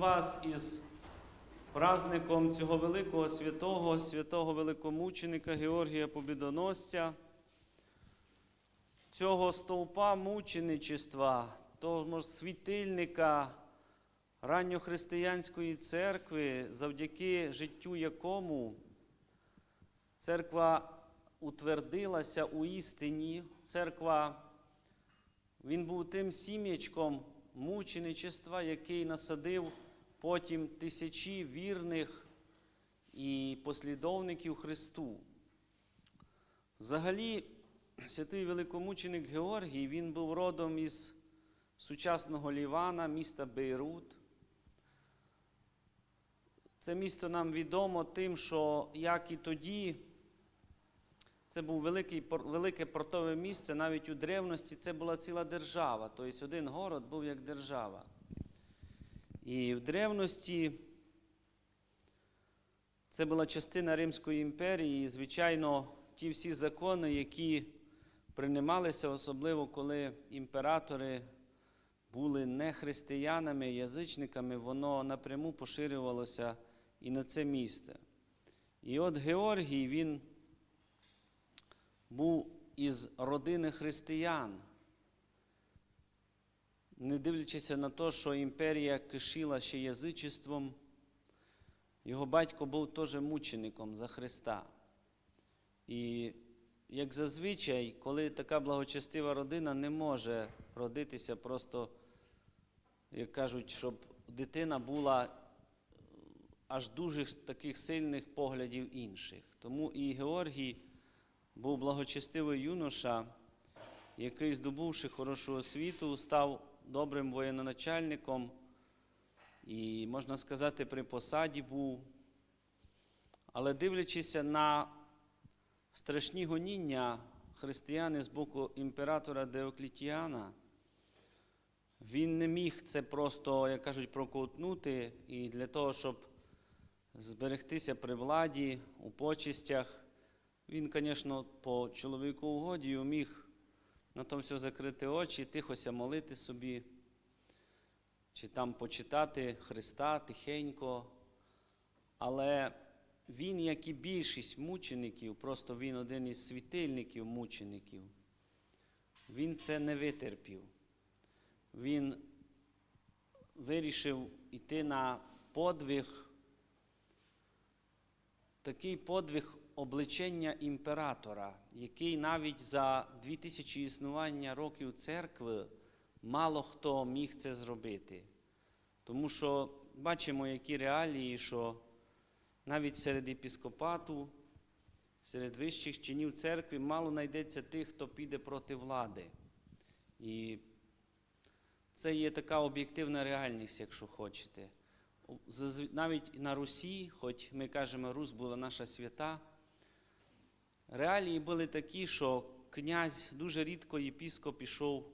вас із праздником цього великого святого, святого великомученика Георгія Побідоносця, цього стовпа мученичества, того світильника ранньохристиянської церкви, завдяки життю якому церква утвердилася у істині, церква, він був тим сім'ячком мученичества, який насадив потім тисячі вірних і послідовників Христу. Взагалі, святий великомученик Георгій, він був родом із сучасного Лівана, міста Бейрут. Це місто нам відомо тим, що як і тоді, це був великий, велике портове місце, навіть у древності це була ціла держава. Тобто один город був як держава. І в древності це була частина Римської імперії, і, звичайно, ті всі закони, які приймалися, особливо коли імператори були не християнами, язичниками, воно напряму поширювалося і на це місце. І от Георгій, він був із родини християн, не дивлячись на те, що імперія кишіла ще язичеством, його батько був теж мучеником за Христа. І як зазвичай, коли така благочестива родина не може родитися просто, як кажуть, щоб дитина була е, аж дуже таких сильних поглядів інших. Тому і Георгій був благочестивий юноша, який, здобувши хорошу освіту, став добрим воєноначальником і, можна сказати, при посаді був. Але дивлячись на страшні гоніння християни з боку імператора Деоклітіана, він не міг це просто, як кажуть, проковтнути, і для того, щоб зберегтися при владі, у почистях, він, звісно, по чоловіку угоді міг на то все закрити очі, тихося молити собі, чи там почитати Христа тихенько. Але він, як і більшість мучеників, просто він один із світильників мучеників, він це не витерпів. Він вирішив йти на подвиг, такий подвиг обличення імператора, який навіть за 2000 існування років церкви мало хто міг це зробити. Тому що бачимо, які реалії, що навіть серед епіскопату, серед вищих чинів церкви мало знайдеться тих, хто піде проти влади. І це є така об'єктивна реальність, якщо хочете. Навіть на Русі, хоч ми кажемо, Русь була наша свята, реалії були такі, що князь дуже рідко єпіскоп пішов,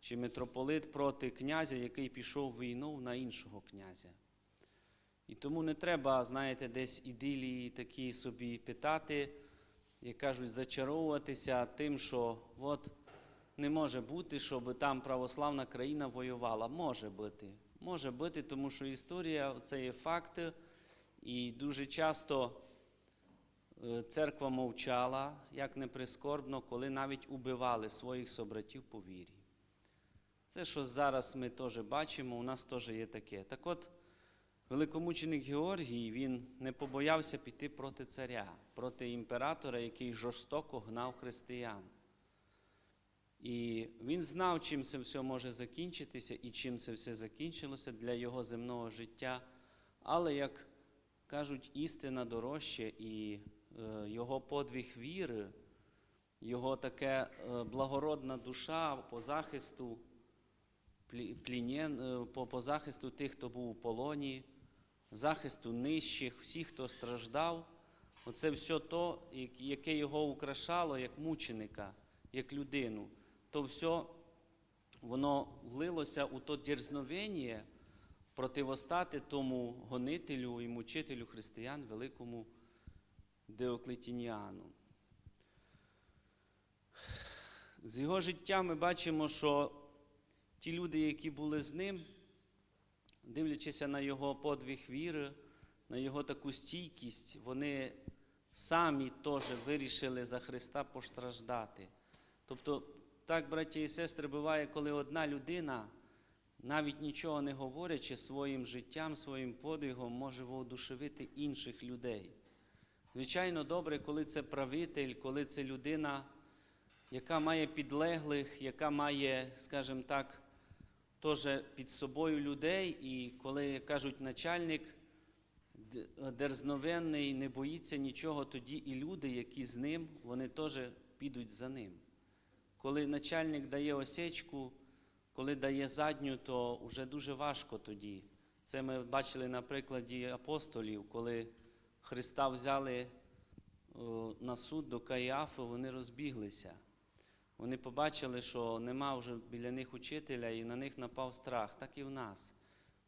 чи митрополит проти князя, який пішов війну на іншого князя. І тому не треба, знаєте, десь ідилії такі собі питати, як кажуть, зачаровуватися тим, що от не може бути, щоб там православна країна воювала. Може бути. Може бути, тому що історія це є факти, і дуже часто церква мовчала, як не прискорбно, коли навіть убивали своїх собратів по вірі. Це, що зараз ми теж бачимо, у нас теж є таке. Так от, великомученик Георгій, він не побоявся піти проти царя, проти імператора, який жорстоко гнав християн. І він знав, чим це все може закінчитися і чим це все закінчилося для його земного життя. Але, як кажуть, істина дорожче і е, його подвиг віри, його таке е, благородна душа по захисту е, по, захисту тих, хто був у полоні, захисту нижчих, всіх, хто страждав. Оце все то, яке його украшало як мученика, як людину, то все воно влилося у то дерзновення противостати тому гонителю і мучителю християн, великому Деоклетініану. З його життя ми бачимо, що ті люди, які були з ним, дивлячись на його подвиг віри, на його таку стійкість, вони самі теж вирішили за Христа постраждати. Тобто, так, браті і сестри, буває, коли одна людина, навіть нічого не говорячи своїм життям, своїм подвигом, може воодушевити інших людей. Звичайно, добре, коли це правитель, коли це людина, яка має підлеглих, яка має, скажімо так, теж під собою людей, і коли кажуть начальник дерзновенний, не боїться нічого, тоді і люди, які з ним, вони теж підуть за ним. Коли начальник дає осечку, коли дає задню, то вже дуже важко тоді. Це ми бачили на прикладі апостолів, коли Христа взяли на суд до Каїафи, вони розбіглися. Вони побачили, що нема вже біля них учителя, і на них напав страх, так і в нас.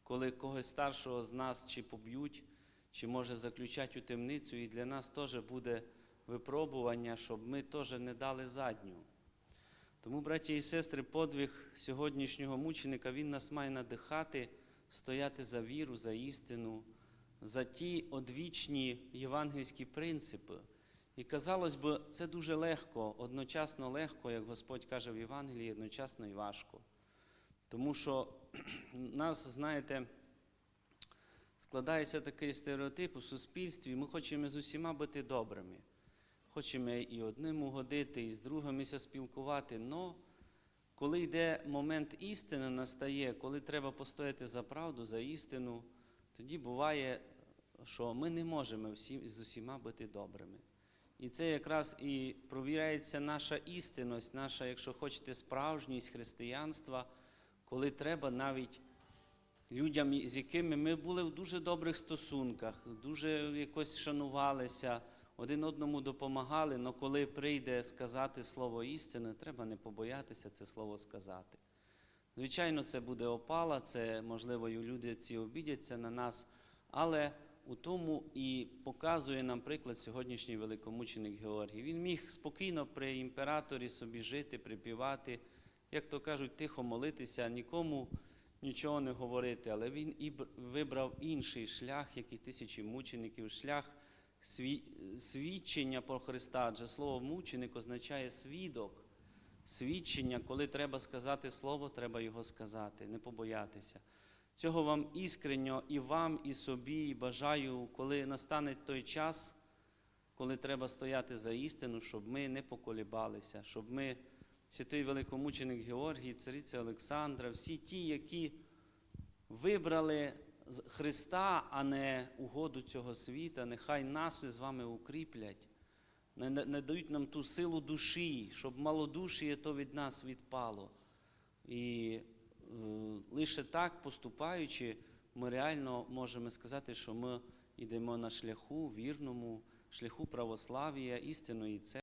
Коли когось старшого з нас чи поб'ють, чи може заключать у темницю, і для нас теж буде випробування, щоб ми теж не дали задню. Тому, браті і сестри, подвиг сьогоднішнього мученика, він нас має надихати, стояти за віру, за істину, за ті одвічні євангельські принципи. І казалось би, це дуже легко, одночасно легко, як Господь каже в Євангелії, одночасно і важко. Тому що нас, знаєте, складається такий стереотип у суспільстві, ми хочемо з усіма бути добрими. Хочемо і одним угодити, і з другими спілкувати. Но коли йде момент істини, настає, коли треба постояти за правду, за істину, тоді буває, що ми не можемо всі, з усіма бути добрими. І це якраз і провіряється наша істинність, наша, якщо хочете, справжність християнства, коли треба навіть людям, з якими ми були в дуже добрих стосунках, дуже якось шанувалися, один одному допомагали, але коли прийде сказати слово істини, треба не побоятися це слово сказати. Звичайно, це буде опала, це, можливо, люди ці обідяться на нас, але у тому і показує нам приклад сьогоднішній великомученик Георгій. Він міг спокійно при імператорі собі жити, припівати, як то кажуть, тихо молитися, нікому нічого не говорити. Але він і вибрав інший шлях, як і тисячі мучеників, шлях сві- свідчення про Христа. Адже слово мученик означає свідок. Свідчення, коли треба сказати слово, треба його сказати, не побоятися. Цього вам іскренньо і вам, і собі, і бажаю, коли настане той час, коли треба стояти за істину, щоб ми не поколібалися, щоб ми, святий великомученик Георгій, цариця Олександра, всі ті, які вибрали Христа, а не угоду цього світа, нехай нас із вами укріплять, не, не, не дають нам ту силу душі, щоб малодушіє то від нас відпало. І лише так поступаючи, ми реально можемо сказати, що ми йдемо на шляху вірному, шляху православ'я, істинної церкви.